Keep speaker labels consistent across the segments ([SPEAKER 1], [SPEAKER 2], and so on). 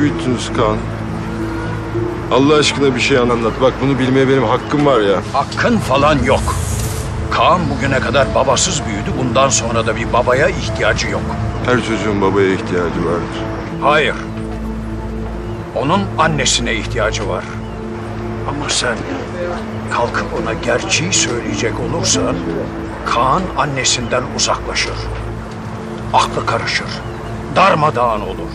[SPEAKER 1] büyüttünüz Kaan. Allah aşkına bir şey anlat. Bak bunu bilmeye benim hakkım var ya.
[SPEAKER 2] Hakkın falan yok. Kaan bugüne kadar babasız büyüdü. Bundan sonra da bir babaya ihtiyacı yok.
[SPEAKER 1] Her çocuğun babaya ihtiyacı vardır.
[SPEAKER 2] Hayır. Onun annesine ihtiyacı var. Ama sen kalkıp ona gerçeği söyleyecek olursan Kaan annesinden uzaklaşır. Aklı karışır. Darmadağın olur.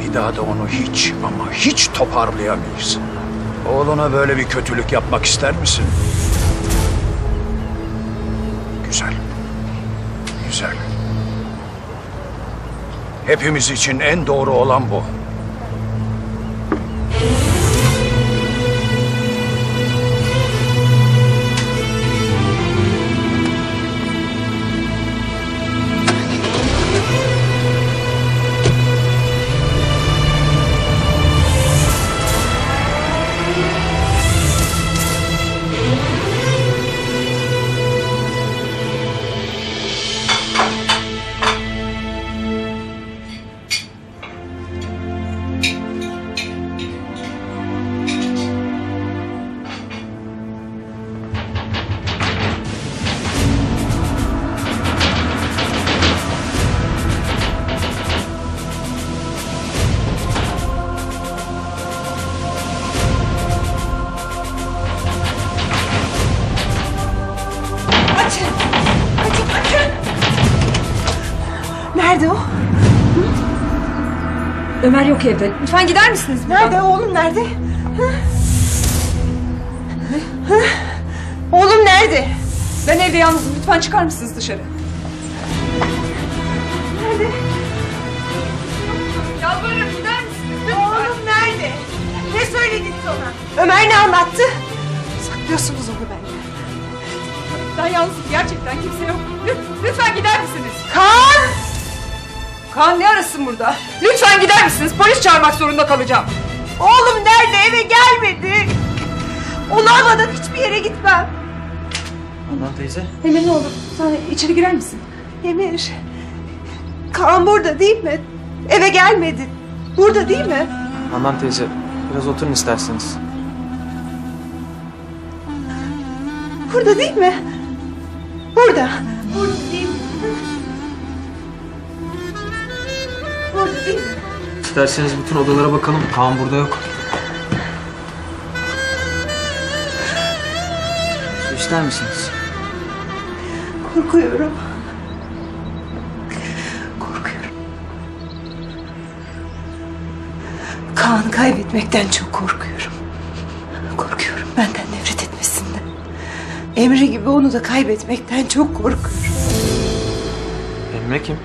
[SPEAKER 2] Bir daha da onu hiç ama hiç toparlayamayız. Oğluna böyle bir kötülük yapmak ister misin? Güzel. Güzel. Hepimiz için en doğru olan bu.
[SPEAKER 3] Ömer yok evde. Lütfen gider misiniz?
[SPEAKER 4] Nerede oğlum nerede? Hı? Hı? Oğlum nerede?
[SPEAKER 3] Ben evde yalnızım. Lütfen çıkar mısınız dışarı?
[SPEAKER 4] Nerede?
[SPEAKER 3] Yalvarırım gider misiniz?
[SPEAKER 4] Oğlum nerede? Ne söyledin sana? Ömer ne anlattı? Saklıyorsunuz onu benden.
[SPEAKER 3] Ben yalnızım. Gerçekten kimse yok. Lütfen, lütfen gider misiniz?
[SPEAKER 4] Kaan!
[SPEAKER 3] Kaan ne arasın burada? Lütfen gider misiniz? Polis çağırmak zorunda kalacağım.
[SPEAKER 4] Oğlum nerede? Eve gelmedi. Onu almadan hiçbir yere gitmem.
[SPEAKER 5] Handan teyze.
[SPEAKER 3] Emre ne olur sen içeri girer misin?
[SPEAKER 4] Emir. Kaan burada değil mi? Eve gelmedi. Burada değil mi?
[SPEAKER 5] Handan teyze biraz oturun isterseniz.
[SPEAKER 4] Burada değil mi? Burada. Burada değil mi?
[SPEAKER 5] İsterseniz bütün odalara bakalım. Kaan burada yok. Su ister misiniz?
[SPEAKER 4] Korkuyorum. Korkuyorum. Kaan'ı kaybetmekten çok korkuyorum. Korkuyorum benden nefret etmesinden. Emre gibi onu da kaybetmekten çok korkuyorum.
[SPEAKER 5] Emre kim?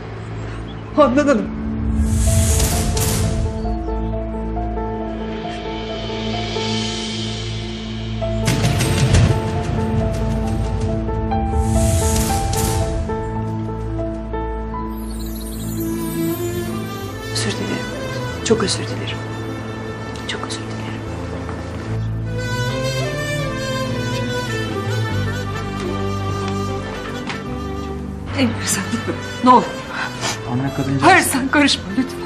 [SPEAKER 4] Handan Hanım. Özür dilerim. Çok özür dilerim. Çok özür dilerim.
[SPEAKER 3] Emre sen gitme. Ne olur.
[SPEAKER 5] Anne kadıncağız.
[SPEAKER 3] Hayır sen karışma lütfen.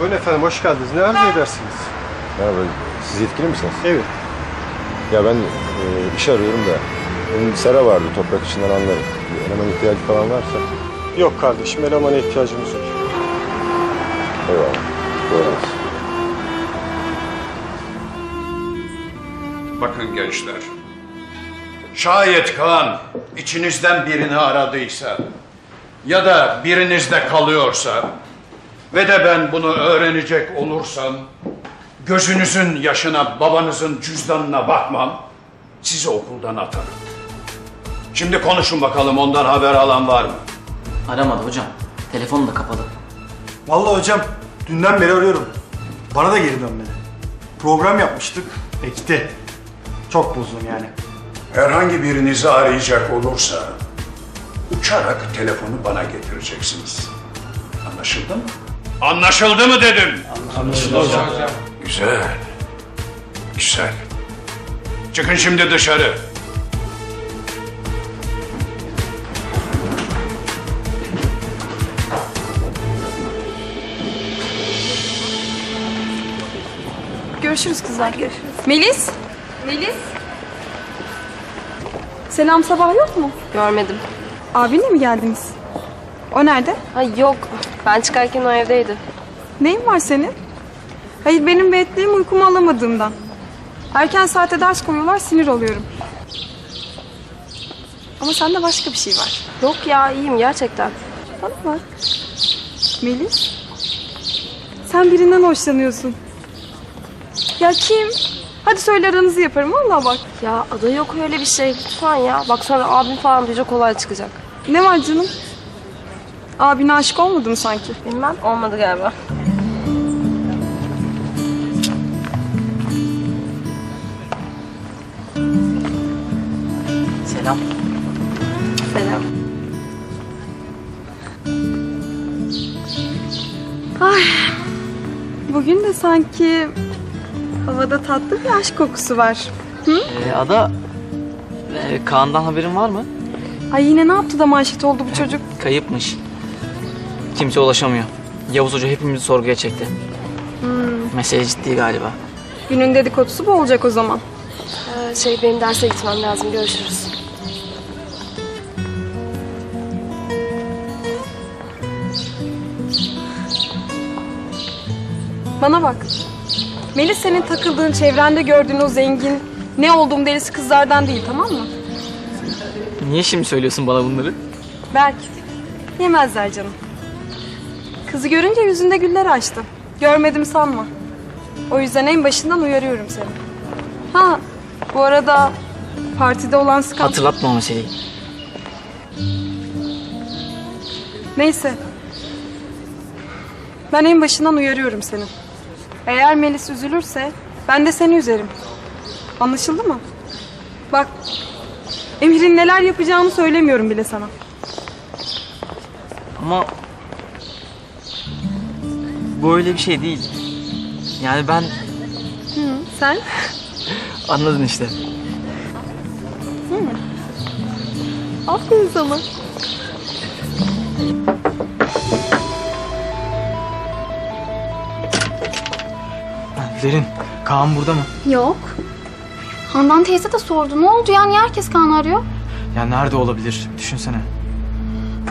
[SPEAKER 6] Buyurun efendim, hoş geldiniz. Ne arzu edersiniz?
[SPEAKER 7] Merhaba, siz yetkili misiniz?
[SPEAKER 6] Evet.
[SPEAKER 7] Ya ben e, iş arıyorum da. Benim sera vardı, toprak işinden anlarım. Bir eleman ihtiyacı falan varsa.
[SPEAKER 6] Yok kardeşim, elemana ihtiyacımız yok.
[SPEAKER 7] Eyvallah. Doğru.
[SPEAKER 2] Bakın gençler. Şayet Kaan içinizden birini aradıysa ya da birinizde kalıyorsa ve de ben bunu öğrenecek olursam gözünüzün yaşına babanızın cüzdanına bakmam sizi okuldan atarım. Şimdi konuşun bakalım ondan haber alan var mı?
[SPEAKER 8] Aramadı hocam. Telefonu da kapalı.
[SPEAKER 9] Vallahi hocam dünden beri arıyorum. Bana da geri dönmedi. Program yapmıştık. Ekti. Çok bozdum yani.
[SPEAKER 2] Herhangi birinizi arayacak olursa uçarak telefonu bana getireceksiniz. Anlaşıldı mı? Anlaşıldı mı dedim? Anlaşıldı hocam. Güzel. Güzel. Çıkın şimdi dışarı.
[SPEAKER 10] Görüşürüz kızlar. Görüşürüz. Melis. Melis. Selam sabah yok mu?
[SPEAKER 11] Görmedim.
[SPEAKER 10] Abinle mi geldiniz? O nerede?
[SPEAKER 11] Ha yok. Ben çıkarken o evdeydi.
[SPEAKER 10] Neyin var senin? Hayır benim beklediğim uykumu alamadığımdan. Erken saate ders koyuyorlar sinir oluyorum. Ama sende başka bir şey var.
[SPEAKER 11] Yok ya iyiyim gerçekten.
[SPEAKER 10] Bana bak. Melis. Sen birinden hoşlanıyorsun. Ya kim? Hadi söyle aranızı yaparım valla bak.
[SPEAKER 11] Ya ada yok öyle bir şey lütfen ya. Bak sonra abim falan duyacak olay çıkacak.
[SPEAKER 10] Ne var canım? Abine aşık olmadın mı sanki?
[SPEAKER 11] Bilmem olmadı galiba.
[SPEAKER 8] Selam.
[SPEAKER 11] Selam.
[SPEAKER 10] Bugün de sanki havada tatlı bir aşk kokusu var.
[SPEAKER 8] Ee, Ada, e, Kaan'dan haberin var mı?
[SPEAKER 10] Ay yine ne yaptı da manşet oldu bu çocuk?
[SPEAKER 8] Kayıpmış. Kimse ulaşamıyor. Yavuz Hoca hepimizi sorguya çekti. Mesele ciddi galiba.
[SPEAKER 10] Günün dedikodusu bu olacak o zaman.
[SPEAKER 11] Ee, şey benim derse gitmem lazım. Görüşürüz.
[SPEAKER 10] Bana bak. Melis senin takıldığın, çevrende gördüğün o zengin, ne olduğum delisi kızlardan değil tamam mı?
[SPEAKER 8] Niye şimdi söylüyorsun bana bunları?
[SPEAKER 10] Berk, yemezler canım. Kızı görünce yüzünde güller açtı. Görmedim sanma. O yüzden en başından uyarıyorum seni. Ha, bu arada partide olan skandal...
[SPEAKER 8] Hatırlatma o meseleyi.
[SPEAKER 10] Neyse. Ben en başından uyarıyorum seni. Eğer Melis üzülürse ben de seni üzerim. Anlaşıldı mı? Bak, Emir'in neler yapacağını söylemiyorum bile sana.
[SPEAKER 8] Ama... Bu öyle bir şey değil. Yani ben
[SPEAKER 10] Sen?
[SPEAKER 8] anladın işte.
[SPEAKER 10] Aferin sana.
[SPEAKER 5] Derin, Kaan burada mı?
[SPEAKER 12] Yok. Handan teyze de sordu. Ne oldu ya? Niye herkes Kaan arıyor?
[SPEAKER 5] Ya nerede olabilir? Düşünsene.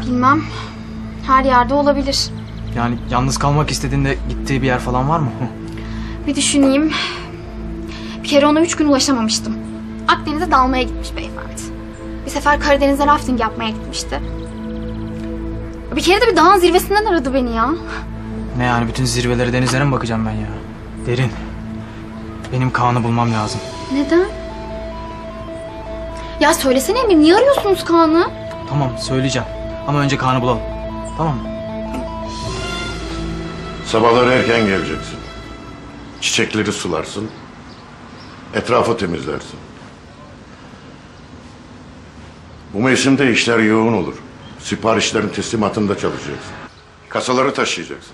[SPEAKER 12] Bilmem. Her yerde olabilir.
[SPEAKER 5] Yani yalnız kalmak istediğinde gittiği bir yer falan var mı?
[SPEAKER 12] Bir düşüneyim. Bir kere ona üç gün ulaşamamıştım. Akdeniz'e dalmaya gitmiş beyefendi. Bir sefer Karadeniz'e rafting yapmaya gitmişti. Bir kere de bir dağın zirvesinden aradı beni ya.
[SPEAKER 5] Ne yani bütün zirvelere denizlere mi bakacağım ben ya? Derin. Benim Kaan'ı bulmam lazım.
[SPEAKER 12] Neden? Ya söylesene Emir, niye arıyorsunuz Kaan'ı?
[SPEAKER 5] Tamam söyleyeceğim. Ama önce Kaan'ı bulalım. Tamam mı?
[SPEAKER 1] Sabahları erken geleceksin. Çiçekleri sularsın. Etrafı temizlersin. Bu mevsimde işler yoğun olur. Siparişlerin teslimatında çalışacaksın. Kasaları taşıyacaksın.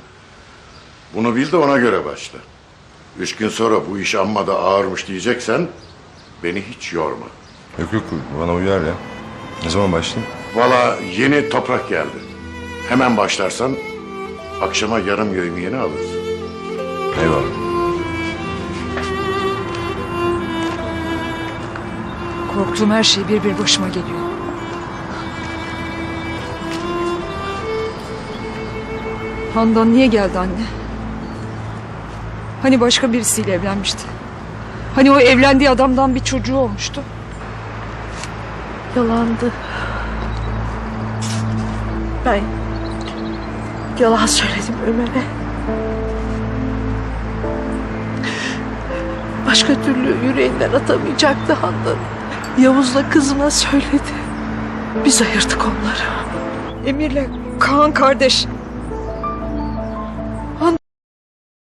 [SPEAKER 1] Bunu bil de ona göre başla. Üç gün sonra bu iş amma da ağırmış diyeceksen beni hiç yorma.
[SPEAKER 7] Yok yok bana uyar ya. Ne zaman başlayayım?
[SPEAKER 1] Valla yeni toprak geldi. Hemen başlarsan akşama yarım yevmiyeni alırsın. Eyvallah.
[SPEAKER 3] Korktuğum her şey bir bir başıma geliyor. Handan niye geldi anne? Hani başka birisiyle evlenmişti? Hani o evlendiği adamdan bir çocuğu olmuştu?
[SPEAKER 13] Yalandı. Ben yalan söyledim Ömer'e. Başka türlü yüreğinden atamayacaktı Handan. Yavuz'la kızına söyledi. Biz ayırdık onları.
[SPEAKER 3] Emir'le Kaan kardeş.